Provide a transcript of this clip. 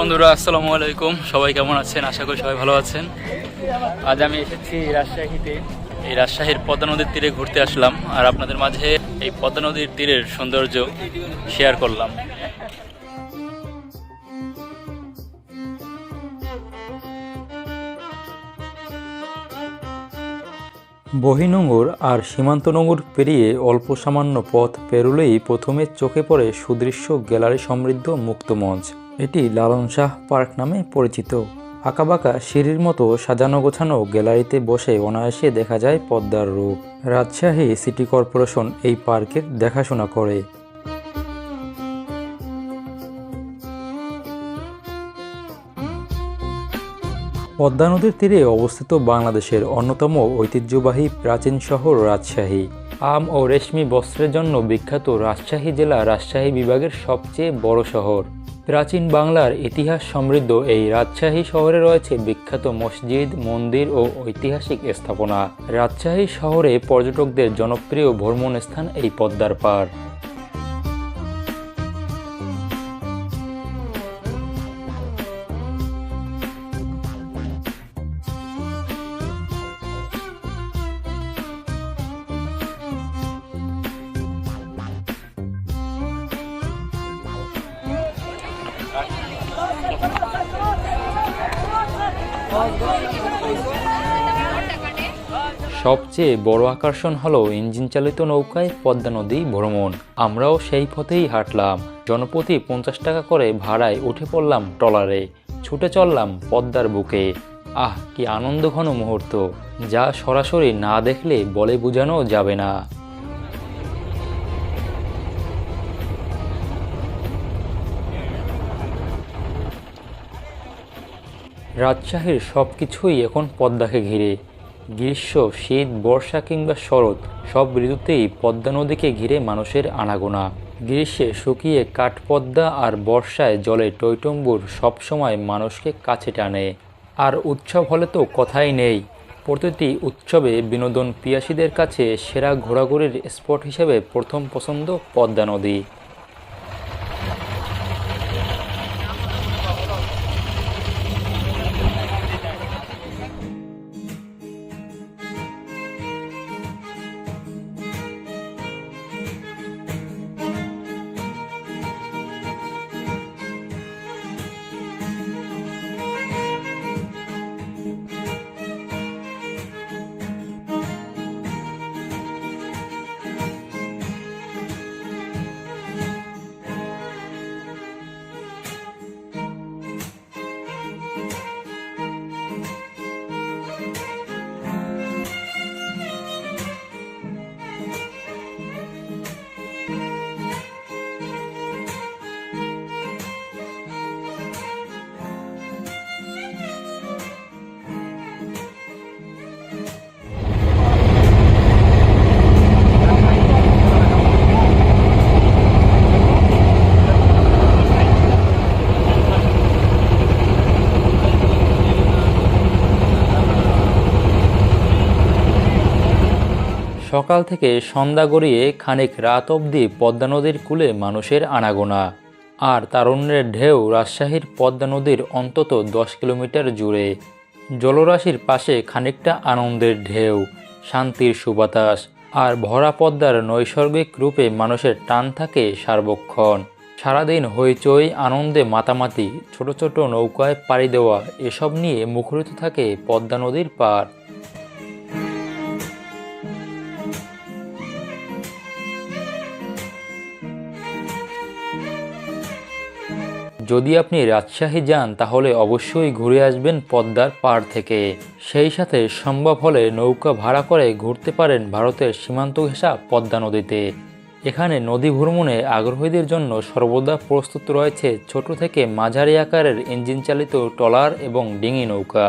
বন্ধুরা, আসসালামু আলাইকুম। সবাই কেমন আছেন? আশা করি সবাই ভালো আছেন। আজ আমি এসেছি রাজশাহীতে। এই রাজশাহীর পদ্মা নদীর তীরে ঘুরতে আসলাম আর আপনাদের মাঝে এই পদ্মা নদীর তীরের সৌন্দর্য শেয়ার করলাম। বহিনোঙর আর সীমান্ত নোঙর পেরিয়ে অল্প সামান্য পথ পেরুলেই প্রথমে চোখে পড়ে সুদৃশ্য গ্যালারি সমৃদ্ধ মুক্তমঞ্চ এটি লালন শাহ পার্ক নামে পরিচিত। আঁকাবাঁকা সিঁড়ির মতো সাজানো গোছানো গ্যালারিতে বসে অনায়াসে দেখা যায় পদ্মার রূপ। রাজশাহী সিটি কর্পোরেশন এই পার্কের দেখাশোনা করে। পদ্মা নদীর তীরে অবস্থিত বাংলাদেশের অন্যতম ঐতিহ্যবাহী প্রাচীন শহর রাজশাহী। আম ও রেশমি বস্ত্রের জন্য বিখ্যাত রাজশাহী জেলা রাজশাহী বিভাগের সবচেয়ে বড় শহর। প্রাচীন বাংলার ইতিহাস সমৃদ্ধ এই রাজশাহী শহরে রয়েছে বিখ্যাত মসজিদ, মন্দির ও ঐতিহাসিক স্থাপনা। রাজশাহী শহরে পর্যটকদের জনপ্রিয় ভ্রমণ স্থান এই পদ্মার পাড়। সবচেয়ে বড় আকর্ষণ হলো ইঞ্জিন চালিত নৌকায় পদ্মা নদী ভ্রমণ। আমরাও সেই পথেই হাঁটলাম। জনপ্রতি পঞ্চাশ টাকা করে ভাড়ায় উঠে পড়লাম ট্রলারে। ছুটে চললাম পদ্মার বুকে। আহ, কি আনন্দ ঘন মুহূর্ত। যা সরাসরি না দেখলে বলে বোঝানো যাবে না। রাজশাহীর সব কিছুই এখন পদ্মাকে ঘিরে। গ্রীষ্ম, শীত, বর্ষা কিংবা শরৎ সব ঋতুতেই পদ্মা নদীকে ঘিরে মানুষের আনাগোনা। গ্রীষ্মে শুকিয়ে কাঠপদ্মা আর বর্ষায় জলে টৈটম্বুর সবসময় মানুষকে কাছে টানে। আর উৎসব হলে তো কথাই নেই। প্রতিটি উৎসবে বিনোদন পিয়াসীদের কাছে সেরা ঘোরাঘুরির স্পট হিসেবে প্রথম পছন্দ পদ্মা নদী। সকাল থেকে সন্ধ্যা গড়িয়ে খানিক রাত অবধি পদ্মা নদীর কূলে মানুষের আনাগোনা। আর তারুণ্যের ঢেউ রাজশাহীর পদ্মা নদীর অন্তত দশ কিলোমিটার জুড়ে। জলরাশির পাশে খানিকটা আনন্দের ঢেউ, শান্তির সুবাতাস আর ভরা পদ্মার নৈসর্গিক রূপে মানুষের টান থাকে সার্বক্ষণ। সারাদিন হইচই, আনন্দে মাতামাতি, ছোট ছোট নৌকায় পাড়ি দেওয়া, এসব নিয়ে মুখরিত থাকে পদ্মা নদীর পাড়। যদি আপনি রাজশাহী যান, তাহলে অবশ্যই ঘুরে আসবেন পদ্মার পাড় থেকে। সেই সাথে সম্ভব হলে নৌকা ভাড়া করে ঘুরতে পারেন ভারতের সীমান্ত ঘেঁষা পদ্মা নদীতে। এখানে নদী ভ্রমণে আগ্রহীদের জন্য সর্বদা প্রস্তুত রয়েছে ছোট থেকে মাঝারি আকারের ইঞ্জিন চালিত ট্রলার এবং ডিঙি নৌকা।